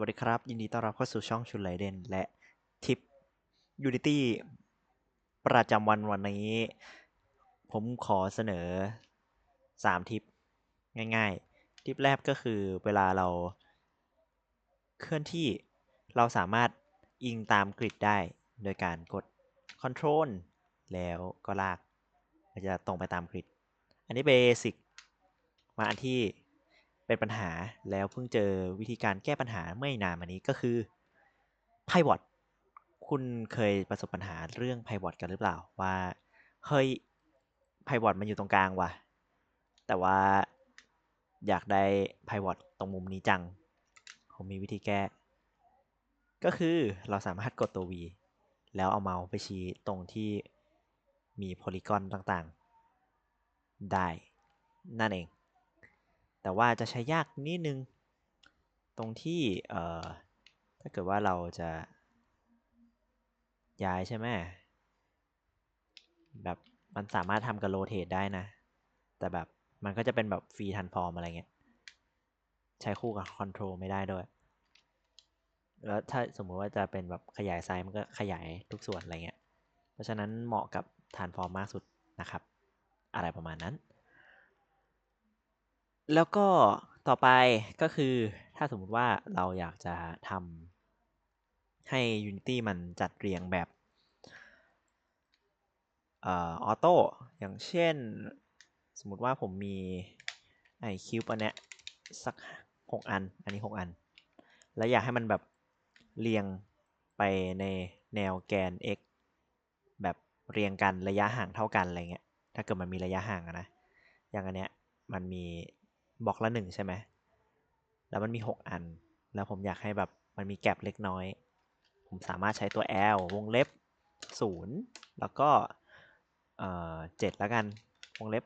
วัสดีครับ ยินดีต้อนรับเข้าสู่ช่องชุนไหลเด่นและทิป Unity ประจำวันวันนี้ ผมขอเสนอ 3 ทิป ง่ายๆ ทิปแรกก็คือเวลาเราเคลื่อนที่เราสามารถอิงตามกริดได้โดยการกด Control แล้วก็ลากมันจะตรงไปตามกริด อันนี้เบสิกมาอันที่ เป็นปัญหาแล้วเพิ่งเจอวิธีการแก้ปัญหาไม่นานมานี้ก็คือไพวอตคุณเคยประสบปัญหาเรื่องไพวอตกันหรือเปล่าว่าเฮ้ยไพวอตมันอยู่ตรงกลางว่ะ แต่ว่าอยากได้ไพวอตตรงมุมนี้จัง ผมมีวิธีแก้ ก็คือเราสามารถกดตัว V แล้วเอาเมาส์ไปชี้ตรงที่มีโพลีกอนต่างๆ ได้ นั่นเอง แต่ว่าจะใช้ยากนิดนึง ตรงที่เอ่อถ้าเกิดว่าเราจะย้ายใช่ไหมแบบมันสามารถทำกับโรเทตได้นะ แต่แบบมันก็จะเป็นแบบฟรีทันฟอร์มอะไรเงี้ย ใช้คู่กับคอนโทรลไม่ได้ด้วย แล้วถ้าสมมติว่าจะเป็นแบบขยายไซส์มันก็ขยายทุกส่วนอะไรเงี้ย เพราะฉะนั้นเหมาะกับทานฟอร์มมากสุดนะครับ อะไรประมาณนั้น แล้วก็ต่อไปก็คือถ้าสมมุติว่าเราอยากจะทำให้ Unity มันจัดเรียงแบบออโต้อย่างเช่น สมมุติว่าผมมีไอคิวอันเนี้ยสักหกอัน อันนี้หกอัน แล้วอยากให้มันแบบเรียงไปในแนวแกน x แบบเรียงกันระยะห่างเท่ากันอะไรเงี้ยถ้าเกิดมันมีระยะห่างนะ อย่างอันเนี้ยมันมี บล็อกละหนึ่งใช่ไหมแล้วมันมีหกอัน แล้วผมอยากให้แบบมันมีแกลบเล็กน้อย ผมสามารถใช้ตัว L วงเล็บศูนย์แล้วก็เอ่อเจ็ดแล้วกัน วงเล็บ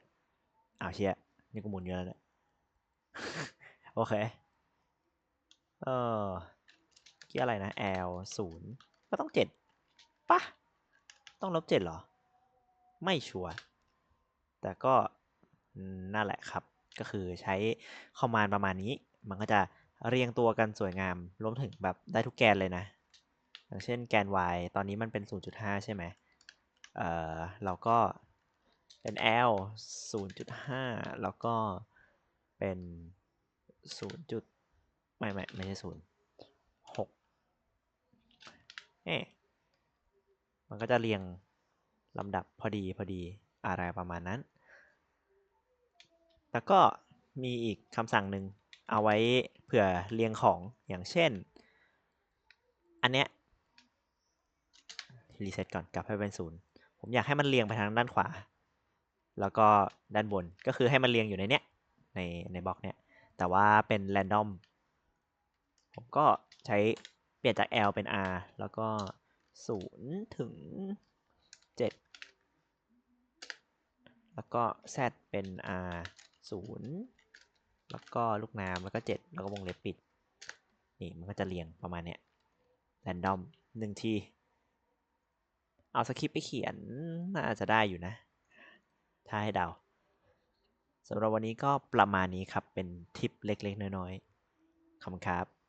อ้าวเชียนี่กูหมุนเยอะแล้วเนี่ยโอเค เออกี่อะไรนะ L ศูนย์ก็ต้องเจ็ดปะต้องลบเจ็ดเหรอ ไม่ชัวร์แต่ก็นั่นแหละครับ ก็คือใช้คอมมานด์ประมาณนี้ มันก็จะเรียงตัวกันสวยงาม รวมถึงแบบได้ทุกแกนเลยนะ อย่างเช่นแกน y ตอนนี้มันเป็น 0.5 ใช่ไหมเออเราก็เป็น l 0.5 แล้วก็เป็น 0. จุดไม่ไม่ไม่ใช่0 6เอ๊ะมันก็จะเรียงลำดับพอดีพอดีอะไรประมาณนั้น แล้วก็มีอีกคำสั่งหนึ่งเอาไว้เผื่อเรียงของอย่างเช่น อันเนี้ยรีเซ็ตก่อนกลับให้เป็นศูนย์ผมอยากให้มันเรียงไปทางด้านขวา แล้วก็ด้านบนก็คือให้มันเรียงอยู่ในเนี้ยในในบล็อกเนี้ยแต่ว่าเป็นแรนดอมผมก็ใช้เปลี่ยนจาก L เป็น R แล้วก็0ถึง 7 แล้วก็ Z เป็น R 0แล้วก็ลูกน้ำแล้วก็7แล้วก็วงเล็บปิด นี่มันก็จะเรียงประมาณเนี้ยแรนดอมหนึ่งที เอาสคริปต์ไปเขียนน่าจะได้อยู่นะ ถ้าให้เดาสำหรับวันนี้ก็ประมาณนี้ครับ เป็นทิปเล็กๆ น้อยๆขอบคุณครับ